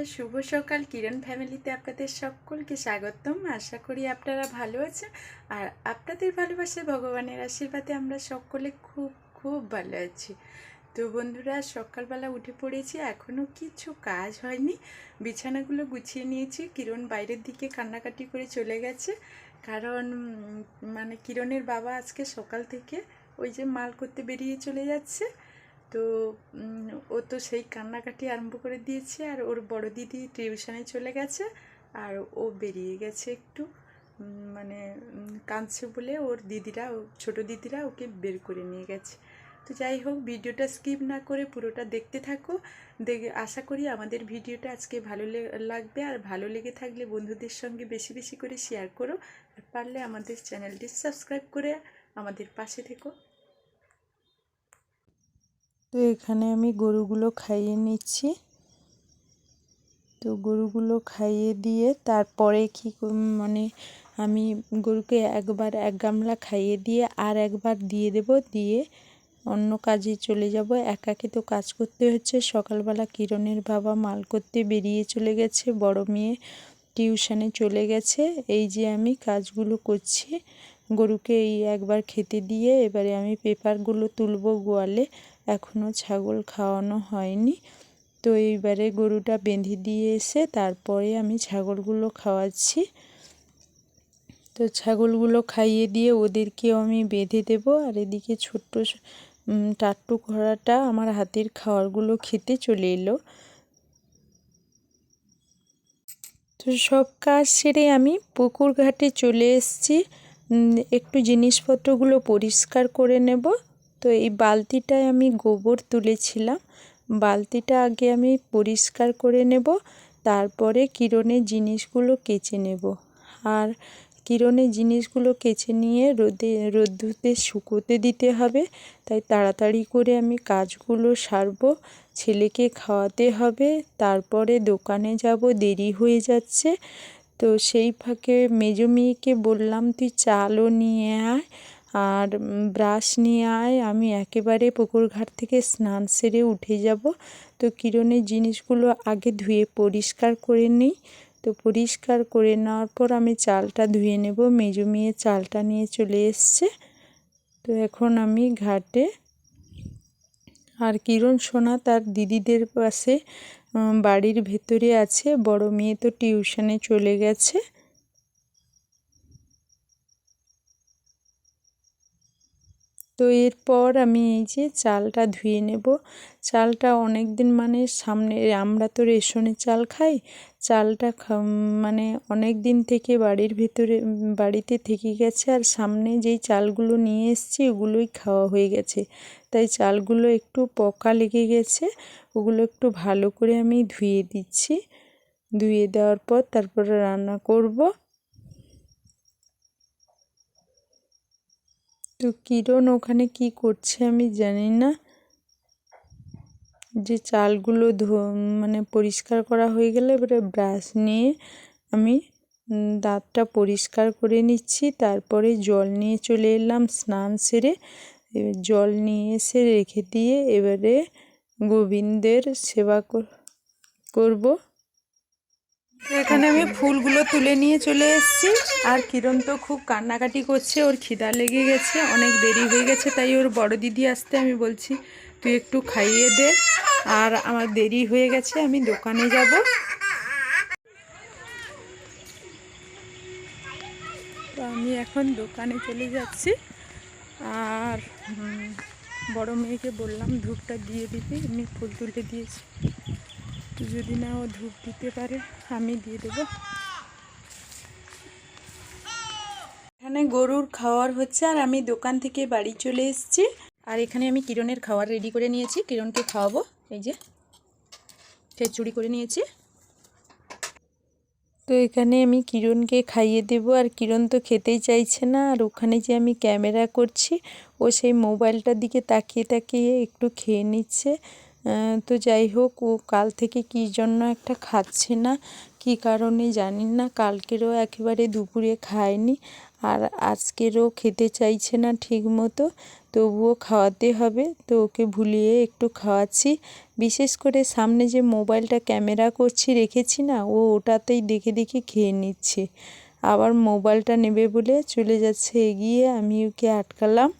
বন্ধুরা, শুভ সকাল। কিরণ ফ্যামিলিতে আপনাদের সকলকে স্বাগতম। আশা করি আপনারা ভালো আছেন। আর আপনাদের ভালোবাসে ভগবানের আশীর্বাদে আমরা সকলে খুব খুব ভালো আছি। তো বন্ধুরা, সকালবেলা উঠে পড়েছি এখনও কিছু কাজ হয়নি। বিছানাগুলো গুছিয়ে নিয়েছি। কিরণ বাইরের দিকে কান্নাকাটি করে চলে গেছে। কারণ মানে কিরণের বাবা আজকে সকাল থেকে ওই যে মাল করতে বেরিয়ে চলে যাচ্ছে। তো ও তো সেই কান্নাকাটি আরম্ভ করে দিয়েছে আর ওর বড় দিদি টিউশনে চলে গেছে আর ও বেরিয়ে গেছে একটু মানে কাঁদছে বলে ওর দিদিরা ছোটো দিদিরা ওকে বের করে নিয়ে গেছে। তো যাই হোক, ভিডিওটা স্কিপ না করে পুরোটা দেখতে থাকো। দেখে, আশা করি আমাদের ভিডিওটা আজকে ভালো লাগবে। আর ভালো লেগে থাকলে বন্ধুদের সঙ্গে বেশি বেশি করে শেয়ার করো। আর পারলে আমাদের চ্যানেলটি সাবস্ক্রাইব করে আমাদের পাশে থেকো। তো এখানে আমি গরুগুলো খাইয়ে নিচ্ছি। তো গরুগুলো খাইয়ে দিয়ে তারপরে কি মানে আমি গরুকে একবার এক গামলা খাইয়ে দিয়ে আর একবার দিয়ে দেব, দিয়ে অন্য কাজে চলে যাব। একাকে তো কাজ করতে হচ্ছে। সকালবেলা কিরণের বাবা মাল করতে বেরিয়ে চলে গেছে, বড় মেয়ে টিউশনে চলে গেছে। এই যে আমি কাজগুলো করছি, গরুকে এই একবার খেতে দিয়ে এবারে আমি পেপারগুলো তুলবো গোয়ালে। এখনও ছাগল খাওয়ানো হয়নি। তো এইবারে গরুটা বেঁধে দিয়ে এসে তারপরে আমি ছাগলগুলো খাওয়াচ্ছি। তো ছাগলগুলো খাইয়ে দিয়ে ওদেরকেও আমি বেঁধে দেব। আর এদিকে ছোট্ট টাট্টু ঘোড়াটা আমার হাতের খাওয়ারগুলো খেতে চলে এলো। তো সব কাজ সেরে আমি পুকুর ঘাটে চলে এসেছি। একটু জিনিসপত্রগুলো পরিষ্কার করে নেব। তো এই বালতিটায় আমি গোবর তুলেছিলাম। বালতিটা আগে আমি পরিষ্কার করে নেব, তারপরে কিরণের জিনিসগুলো কেচে নেব। আর কিরণের জিনিসগুলো কেচে নিয়ে রোদে, রোদ্দুতে শুকোতে দিতে হবে, তাই তাড়াতাড়ি করে আমি কাজগুলো সারবো, ছেলেকে খাওয়াতে হবে, তারপরে দোকানে যাব, দেরি হয়ে যাচ্ছে। তো সেই ফাঁকে মেজো মেয়েকে বললাম, তুই চালও নিয়ে আয়। আর ব্রাশ নিয়ে আয়, আমি একেবারে পুকুর ঘাট থেকে স্নান সেরে উঠে যাব। তো কিরণের জিনিসগুলো আগে ধুয়ে পরিষ্কার করে নিই। তো পরিষ্কার করে নেওয়ার পর আমি চালটা ধুয়ে নেব। মেজো মেয়ে চালটা নিয়ে চলে এসছে। তো এখন আমি ঘাটে, আর কিরণ সোনা তার দিদিদের পাশে বাড়ির ভেতরে আছে। বড় মেয়ে তো টিউশনে চলে গেছে। তো এরপর আমি এই যে চালটা ধুয়ে নেব। চালটা অনেক দিন মানে সামনে, আমরা তো রেশনের চাল খাই। চালটা মানে অনেক দিন থেকে বাড়ির ভেতরে, বাড়িতে থেকে গেছে আর সামনে যেই চালগুলো নিয়ে এসেছি ওগুলোই খাওয়া হয়ে গেছে। তাই চালগুলো একটু পকা লেগে গেছে, ওগুলো একটু ভালো করে আমি ধুয়ে দিচ্ছি। ধুয়ে দেওয়ার পর তারপরে রান্না করব। তো কিরণ ওখানে কি করছে আমি জানি না। যে চালগুলো ধো মানে পরিষ্কার করা হয়ে গেলে এবারে ব্রাশ নিয়ে আমি দাঁতটা পরিষ্কার করে নিচ্ছি। তারপরে জল নিয়ে চলে এলাম স্নান সেরে। এবার জল নিয়ে এসে রেখে দিয়ে এবারে গোবিন্দের সেবা কর- করব। এখানে আমি ফুলগুলো তুলে নিয়ে চলে এসেছি। আর কিরণ তো খুব কান্নাকাটি করছে, ওর খিদা লেগে গেছে, অনেক দেরি হয়ে গেছে, তাই ওর বড় দিদি আসতে আমি বলছি, তুই একটু খাইয়ে দে। আর আমার দেরি হয়ে গেছে, আমি দোকানে যাব। তো আমি এখন দোকানে চলে যাচ্ছি। আর বড় মেয়েকে বললাম ধূপটা দিয়ে দিতে এমনি ফুল তুলে দিয়েছি। যদি না ও ধূপ দিতে পারে, আমি দিয়ে দেবো। এখানে গরুর খাওয়ার হচ্ছে, আর আমি দোকান থেকে বাড়ি চলে এসেছি। আর এখানে আমি কিরণের খাওয়ার রেডি করে নিয়েছি। কিরণকে খাওয়াবো, এই যে খিচুড়ি করে নিয়েছি। তো এখানে আমি কিরণকে খাইয়ে দেব, আর কিরণ তো খেতেই চাইছে না। আর ওখানে যে আমি ক্যামেরা করছি, ও সেই মোবাইলটার দিকে তাকিয়ে তাকিয়ে একটু খেয়ে নিচ্ছে। তো যাই হোক, ও কাল থেকে কী জন্য একটা খাচ্ছে না, কী কারণে জানি না। কালকেরও একেবারে দুপুরে খায়নি আর আজকেরও খেতে চাইছে না ঠিক মতো তবুও খাওয়াতে হবে। তো ওকে ভুলিয়ে একটু খাওয়াচ্ছি। বিশেষ করে সামনে যে মোবাইলটা ক্যামেরা করছি, রেখেছি না, ও ওটাতেই দেখে দেখে খেয়ে নিচ্ছে। আবার মোবাইলটা নেবে বলে চলে যাচ্ছে, এগিয়ে আমি ওকে আটকালাম।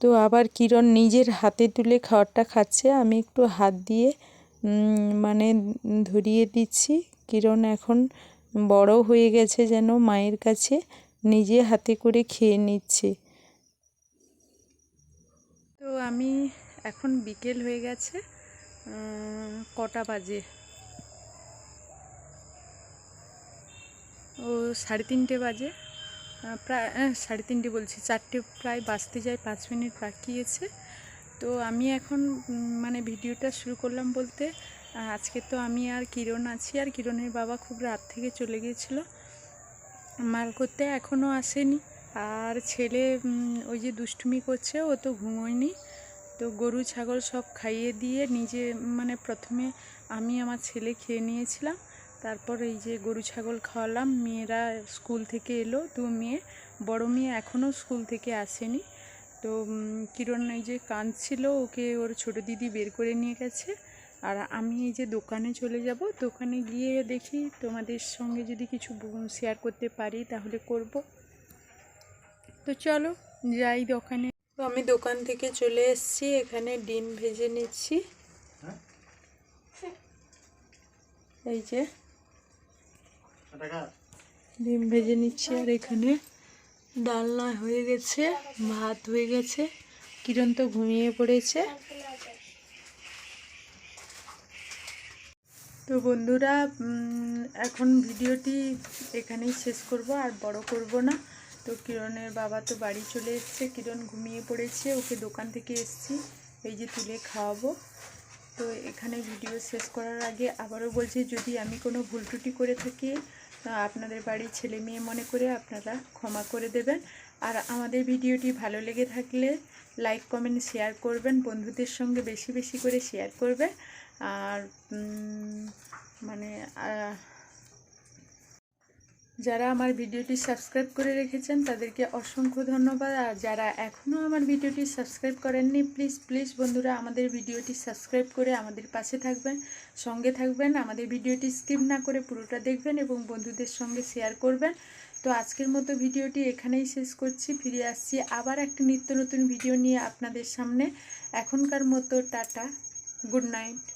তো আবার কিরণ নিজের হাতে তুলে খাবারটা খাচ্ছে, আমি একটু হাত দিয়ে মানে ধরিয়ে দিচ্ছি। কিরণ এখন বড় হয়ে গেছে যেন মায়ের কাছে, নিজে হাতে করে খেয়ে নিচ্ছে। তো আমি এখন বিকেল হয়ে গেছে কটা বাজে? ও সাড়ে তিনটে বাজে। প্রায় সাড়ে তিনটে বলছি, চারটে প্রায় বাঁচতে যায়, পাঁচ মিনিট বাকি আছে। তো আমি এখন মানে ভিডিওটা শুরু করলাম বলতে আজকে তো আমি আর কিরণ আছি। আর কিরণের বাবা খুব রাত থেকে চলে গিয়েছিল। মাল করতে এখনও আসেনি। আর ছেলে ওই যে দুষ্টুমি করছে, ও তো ঘুমোয়নি। তো গরু, ছাগল সব খাইয়ে দিয়ে নিজে মানে প্রথমে আমি আমার ছেলে খেয়ে নিয়েছিলাম। তারপর এই যে গরু ছাগল খাওয়ালাম। মেয়েরা স্কুল থেকে এলো দু মেয়ে। বড় মেয়ে এখনও স্কুল থেকে আসেনি। তো কিরণ এই যে কাঁদছিল ওকে ওর ছোট দিদি বের করে নিয়ে গেছে। আর আমি এই যে দোকানে চলে যাব দোকানে গিয়ে দেখি তোমাদের সঙ্গে যদি কিছু শেয়ার করতে পারি তাহলে করব। তো চলো যাই দোকানে। তো আমি দোকান থেকে চলে এসেছি এখানে ডিম ভেজে নিচ্ছি। এই যে ডিম ভেজে নিচ্ছি আর এখানে ডালনা হয়ে গেছে, ভাত হয়ে গেছে, কিরণ তো ঘুমিয়ে পড়েছে। তো বন্ধুরা এখন ভিডিওটি এখানেই শেষ করব, আর বড় করব না। তো কিরণের বাবা তো বাড়ি চলে এসছে, কিরণ ঘুমিয়ে পড়েছে, ওকে দোকান থেকে এসছি, এই যে তুলে খাওয়াবো। তো এখানে ভিডিও শেষ করার আগে আবারও বলছি, যদি আমি কোনো ভুল ত্রুটি করে থাকি আপনাদের বাড়ির ছেলে মেয়ে মনে করে আপনারা ক্ষমা করে দেবেন। আর আমাদের ভিডিওটি ভালো লেগে থাকলে লাইক কমেন্ট শেয়ার করবেন, বন্ধুদের সঙ্গে বেশি বেশি করে শেয়ার করবে আর মানে যারা আমার ভিডিওটি সাবস্ক্রাইব করে রেখেছেন, তাদেরকে অসংখ্য ধন্যবাদ। আর যারা এখনও আমার ভিডিওটি সাবস্ক্রাইব করেননি, প্লিজ প্লিজ বন্ধুরা আমাদের ভিডিওটি সাবস্ক্রাইব করে আমাদের পাশে থাকবেন, সঙ্গে থাকবেন, আমাদের ভিডিওটি স্কিপ না করে পুরোটা দেখবেন এবং বন্ধুদের সঙ্গে শেয়ার করবেন। তো আজকের মতো ভিডিওটি এখানেই শেষ করছি। ফিরে আসছি আবার একটা নিত্য নতুন ভিডিও নিয়ে আপনাদের সামনে। এখনকার মতো টাটা, গুড নাইট।